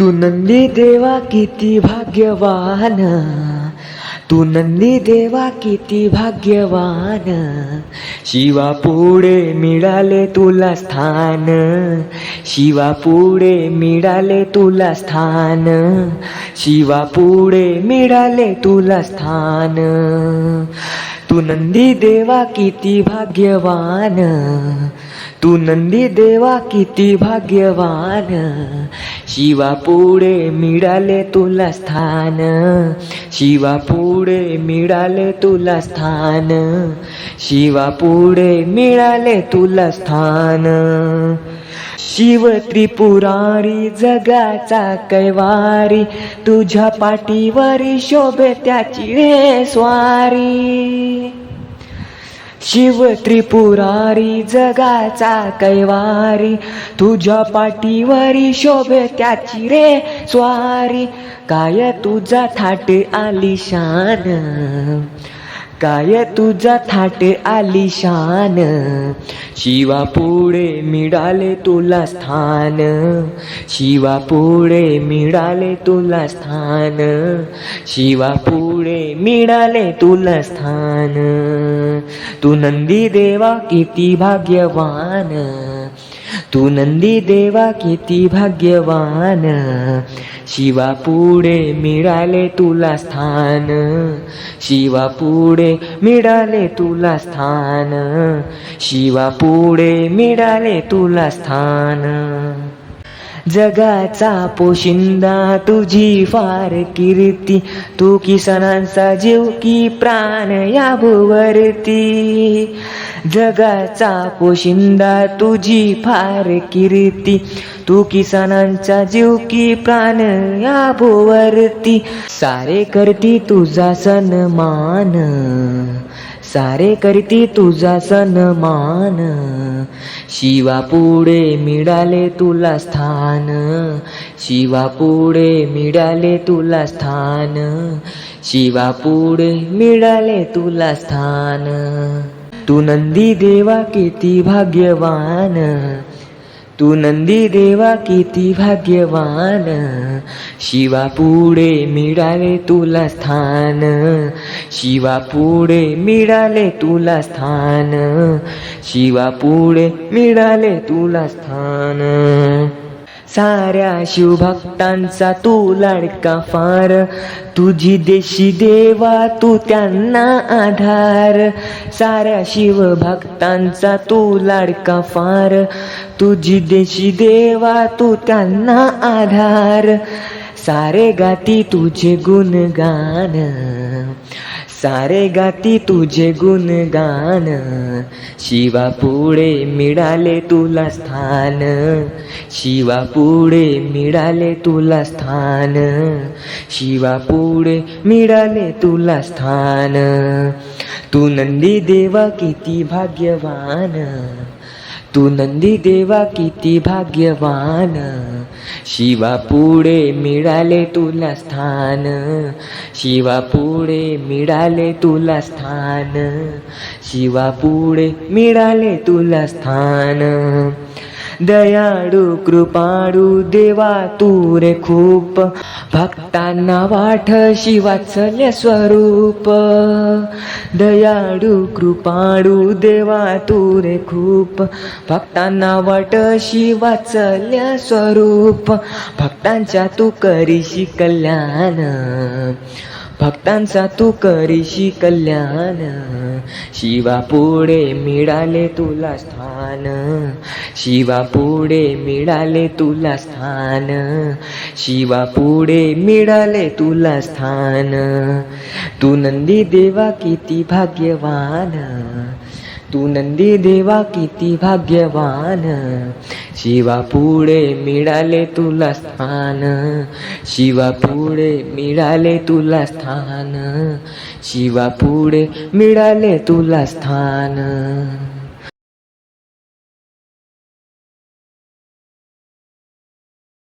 तू नंदी देवा किती भाग्यवान. तू नंदी देवा किती भाग्यवान. शिवा पुढे मिळाले तुला स्थान. शिवा पुढे मिळाले तुला स्थान. शिवा पुढे मिळाले तुला स्थान. तू नंदी देवा किती भाग्यवान. तू नंदी देवा किती भाग्यवान. शिवा पुढे मिळाले तुला स्थान. शिवा पुढे मिळाले तुला स्थान. शिवा पुढे मिळाले तुला स्थान. शिव त्रिपुरारी जगाचा कैवारी तुझ्या पाठीवरी शोभे त्याची रे स्वारी. शिव त्रिपुरारी जगाचा कैवारी तुझ्या पाठीवरी शोभे त्याची रे स्वारी. काय तुझा थाट आलिशान? काय तुझा थाट आलिशान शिवा पुढे मिळाले तुला स्थान. शिवा पुढे मिळाले तुला स्थान. शिवा पुढे मिळाले तुला स्थान. तू नंदी देवा किती भाग्यवान. तू नंदी देवा किती भाग्यवान. शिवा पुढे मिळाले तुला स्थान. शिवा पुढे मिळाले तुला स्थान. शिवा पुढे मिळाले तुला स्थान. जगाचा पोशिंदा तुझी फार कीर्ती. तू किसनांचा जीव की प्राण या भुवरती जगाचा पोशिंदा तुझी फार कीर्ती. तू किसनांचा जीव की प्राण या भुवरती सारे करती तुझा सन्मान. सारे करती तुझा सन्मान शिवा पुढे मिळाले तुला स्थान. शिवा पुढे मिळाले तुला स्थान. शिवा पुढे मिळाले तुला स्थान. तू नंदी देवा किती भाग्यवान. तू नंदी देवा किती भाग्यवान. शिवा पुढे मिळाले तुला स्थान. शिवा पुढे मिळाले तुला स्थान. शिवा पुढे मिळाले तुला स्थान. साऱ्या शिवभक्तांचा तू लाडका फार. तुझी देशी देवा तू त्यांना आधार. साऱ्या शिवभक्तांचा तू लाडका फार. तुझी देशी देवा तू त्यांना आधार. सारे गाती तुझे गुणगान. सारे गाती तुझे गुणगान. शिवा पुढे मिळाले तुला स्थान. शिवा पुढे मिळाले तुला स्थान. शिवा पुढे मिळाले तुला स्थान. तू नंदी देवा किती भाग्यवान. तू नंदी देवा किती भाग्यवान. शिवा पुढे मिळाले तुला स्थान. शिवा पुढे मिळाले तुला स्थान. शिवा पुढे मिळाले तुला स्थान. दयाळू कृपाळू देवा तू रे खूप. भक्तांना वाट शिवाचल्य स्वरूप. दयाळू कृपाळू देवा तू रे खूप. भक्तांना वाट वाचल्या स्वरूप. भक्तांच्या तू करीशी कल्याण. भक्तांचा तू करीशी कल्याण. शिवा पुढे मिळाले तुला स्थान. शिवा पुढे मिळाले तुला स्थान. शिवा पुढे मिळाले तुला स्थान. तू नंदी देवा किती भाग्यवान. तू नंदी देवा किती भाग्यवान. शिवा पुढे मिळाले तुला स्थान. शिवा पुढे मिळाले तुला स्थान. शिवा पुढे मिळाले तुला स्थान.